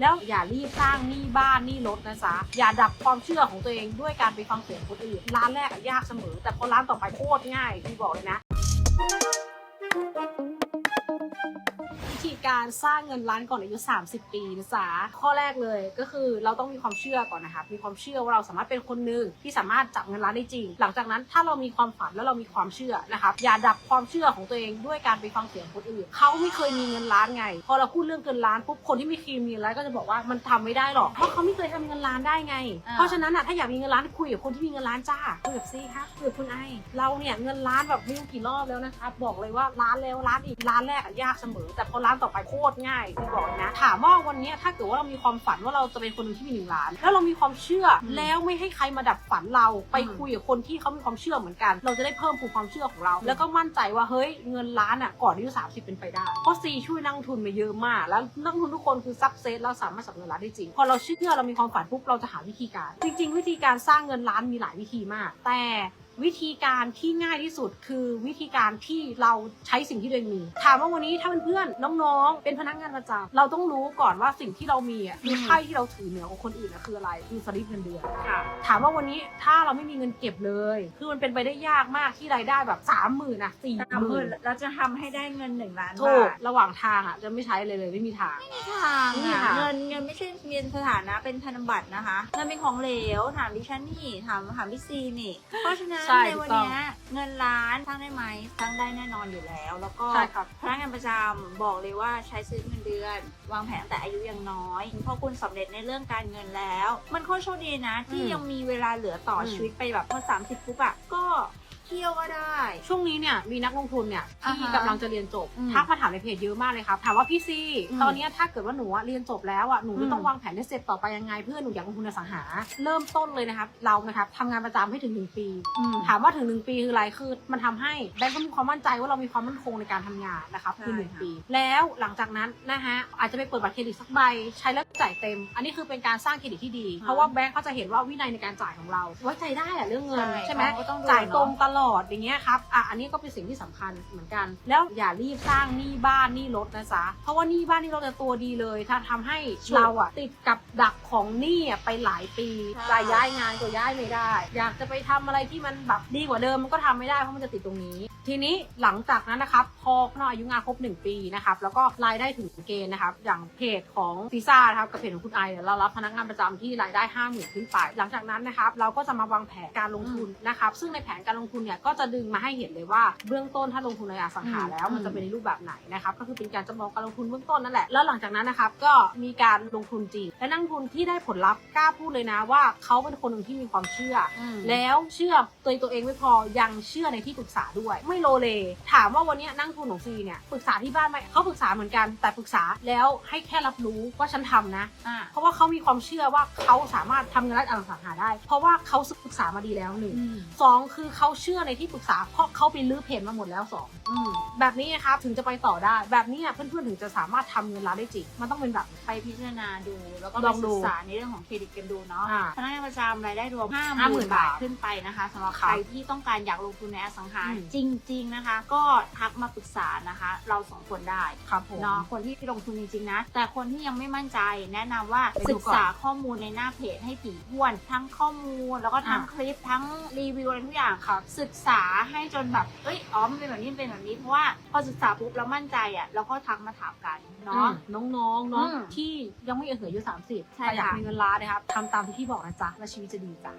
แล้วอย่ารีบสร้างหนี้บ้านหนี้รถนะจ๊ะอย่าดับความเชื่อของตัวเองด้วยการไปฟังเสียงคนอื่นร้านแรกอะยากเสมอ แต่พอร้านต่อไปโคตรง่ายพี่บอกเลยนะ ธีการสร้างเงินล้านก่อนอายุ 30 ปีนะจ๊ะข้อแรกเลยก็คือเราต้องมีความเชื่อก่อนนะครับมีความเชื่อว่าเราสามารถเป็นคนหนึ่งที่สามารถจับเงินล้านได้จริง หลังจากนั้นถ้าเรามีความฝันแล้วเรามีความเชื่อนะครับอย่าดับความเชื่อของตัวเองด้วยการไปฟังเสียงคนอื่นเขาไม่เคยมีเงินล้านไง พอเราพูดเรื่องเงินล้านปุ๊บคนที่ไม่เคยมีเงินล้านก็จะบอกว่ามันทำไม่ได้หรอกเพราะเขาไม่เคยทำเงินล้านได้ไงอ่าเพราะฉะนั้นอะถ้าอยากมีเงินล้านคุยกับคนที่มีเงินล้านจ้าคุยกับซี่ครับคุยกับคุณไอเราเนี่ยเงินล้านแบบไม่รู้กี่รอบแล้วนะครับบอกเลยว่าล้านแล้วล้านอีกล้านแรกอะยากเสมอแต่พอล้านต่อไปโคตรง่ายพี่บอกเลยนะ ถามว่าวันเนี้ยถ้าเกิดว่าเรามีความฝันว่าเราจะเป็นคนหนึ่งที่มีหนึ่งล้าน แล้วเรามีความเชื่ออมแล้วไม่ให้ใครมาดับฝันเราไปอืมคุยกับคนที่เขามีความเชื่อเหมือนกัน เราจะได้เพิ่มภูมิความเชื่อของเรา แล้วก็มั่นใจว่าเฮ้ยเงินล้านอะก่อนอายุสามสิบเป็นไปได้ เพราะซีช่วยนักลงทุนมาเยอะมาก แล้วนักลงทุนทุกคนคือซักเซสแล้วสามารถสับเงินล้านได้จริง พอเราเชื่อเรามีความฝันปุ๊บเราจะหาวิธีการ จริง ๆ วิธีการสร้างเงินล้านมีหลายวิธีมาก แต่ วิธีการที่ง่ายที่สุดคือวิธีการที่เราใช้สิ่งที่ตัวเองมี ถามว่าวันนี้ถ้าเป็นเพื่อนน้องๆ เป็นพนักงานประจำเราต้องรู้ก่อนว่าสิ่งที่เรามีอะคือไพ่ที่เราถือเหนือกว่าคนอื่นอะคืออะไรคือสลิปเงินเดือนค่ะถามว่าวันนี้ถ้าเราไม่มีเงินเก็บเลย คือมันเป็นไปได้ยากมากที่รายได้แบบสามหมื่นอะสี่สามหหมื่มื่นนเราจะทำให้ได้เงินหนึ่งล้านถูบากทระหว่างทางอะจะไม่ใช้เลยเลยไม่มีทางไม่มีทางไม่มีอะทางเงินเงินไม่ใช่เงินสถานะเป็นธนบัตรนะคะเงินเป็นของเหลวถามดิฉันนี่ถามถามพี่ซีนี่เพราะฉะนั้นใช่ในถูกวันต้องเนี้ยเงินล้านสร้างได้ไหมสร้างได้แน่นอนอยู่แล้ว แล้วก็ใช่ครับ พนักงานประจำบอกเลยว่าใช้ซื้อเงินเดือน วางแผนตั้งแต่อายุยังน้อยพอคุณสำเร็จในเรื่องการเงินแล้ว มันโคตรโชคดีนะ ที่อืมยังมีเวลาเหลือต่ออม ชีวิตไปแบบพอสามสิบปุ๊บอะก็ เที่ยวก็ได้ ช่วงนี้เนี่ยมีนักลงทุนเนี่ยที่อ่าฮะกำลังจะเรียนจบอืมทักมาถามในเพจเยอะมากเลยครับถามว่าพี่ซีอืมตอนเนี้ยถ้าเกิดว่าหนูอะเรียนจบแล้วอะหนูไม่อืมต้องวางแผนในสเต็ปต่อไปยังไงเพื่อหนูอยากลงทุนในอสังหา เริ่มต้นเลยนะครับเรานะครับทำงานประจำให้ถึงหนึ่งปี อืม ถามว่าถึงหนึ่งปีคืออะไรคือมันทำให้แบงก์ก็มีความมั่นใจว่าเรามีความมั่นคงในการทำงานนะครับคือหนึ่งใช่ค่ะ ปี แล้วหลังจากนั้นนะฮะอาจจะไปเปิดบัตรเครดิตสักใบ ใช้แล้วจ่ายเต็ม อันนี้คือเป็นการสร้างเครดิตที่ดี เพราะว่าแบงก์เขาจะเห็นว่าวินัยในการจ่ายของเราไว้ใจได้อะเรื่องเงินใช่ใช่ไหม เขาก็ต้องดูจ่ายตรงเนอะ ตลอดอย่างเงี้ยครับอะอันนี้ก็เป็นสิ่งที่สำคัญเหมือนกัน แล้วอย่ารีบสร้างหนี้บ้านหนี้รถนะจ๊ะเพราะว่าหนี้บ้านหนี้รถจะตัวดีเลยถ้าทำให้เราอะติดกับดักของหนี้อะไปหลายปีใช่จะย้ายงานก็ย้ายไม่ได้ อยากจะไปทำอะไรที่มันแบบดีกว่าเดิมมันก็ทำไม่ได้เพราะมันจะติดตรงนี้ ทีนี้หลังจากนั้นนะครับพอเราอายุงานครบ 1 ปีนะครับแล้วก็รายได้ถึงเกณฑ์นะครับ อย่างเพจของซีซ่านะครับกับเพจของคุณไอเนี่ยเรารับพนักงานประจำที่รายได้ 5 0,000ขึ้นไป หลังจากนั้นนะครับเราก็จะมาวางแผนการลงทุนนะครับซึ่งในแผนการลงทุนเนี่ยก็จะดึงมาให้เห็นเลยว่าเบื้องต้นถ้าลงทุนในอสังหาแล้วมันจะเป็นในรูปแบบไหนนะครับก็คือเป็นการจำลองการลงทุนเบื้องต้นนั่นแหละแล้วหลังจากนั้นนะครับก็มีการลงทุนจริงและนักลงทุนที่ได้ผลลัพธ์กล้าพูดเลยนะว่าเขาเป็นคนหนึ่งที่มีความเชื่ออืมแล้วเชื่อตัวตัวเองไม่พอยังเชื่อในที่ปรึกษาด้วยไม่โลเล ถามว่าวันนี้นั่งทุนของซีเนี่ยปรึกษาที่บ้านไหมเขาปรึกษาเหมือนกัน แต่ปรึกษาแล้วให้แค่รับรู้ว่าฉันทำนะอะเพราะว่าเขามีความเชื่อว่าเขาสามารถทำเงินรัฐอสังหาได้ เพราะว่าเขาปรึกษามาดีแล้วหนึ่งอืมสองคือเขาเชื่อในที่ปรึกษาเพราะเขาไปลื้อเพจมาหมดแล้วสองอืมแบบนี้นะครับถึงจะไปต่อได้ แบบนี้เพื่อนๆถึงจะสามารถทำเงินล้านได้จริงมันต้องเป็นแบบนี้ไปพิจารณาดู แล้วก็ลไปองดูศึกษาในเรื่องของเครดิตกันดูเนาะอ่าพนักงานประจำรายได้รวม50,000 50,000บาทขึ้นไปนะคะสำหรับครัใคบรที่ต้องการอยากลงทุนในอสังหาอืมจริง ๆนะคะ ก็ทักมาปรึกษานะคะ เราสองคนได้ครับผม เนาะคนที่ลงทุนจริงๆนะ แต่คนที่ยังไม่มั่นใจแนะนำว่าไปดูศึกก่อนษาข้อมูลในหน้าเพจให้ถี่ถ้วน ทั้งข้อมูลแล้วก็ทั้งอ่าคลิปทั้งรีวิวอะไรทุกอย่างค่ะศึกษาให้จนแบบเอ้ยอ๋อมันเป็นแบบนี้มันเป็นแบบนี้เพราะว่าพอศึกษาปุ๊บแล้วมั่นใจอะเราก็ทักมาถามกันเนาะน้องๆเนาะอืมที่ยังไม่เกิดอายุ30ใช่แต่อยากค่ะ มีเงินล้านนะครับทำตามที่พี่บอกนะจ๊ะ และชีวิตจะดีจ้ะ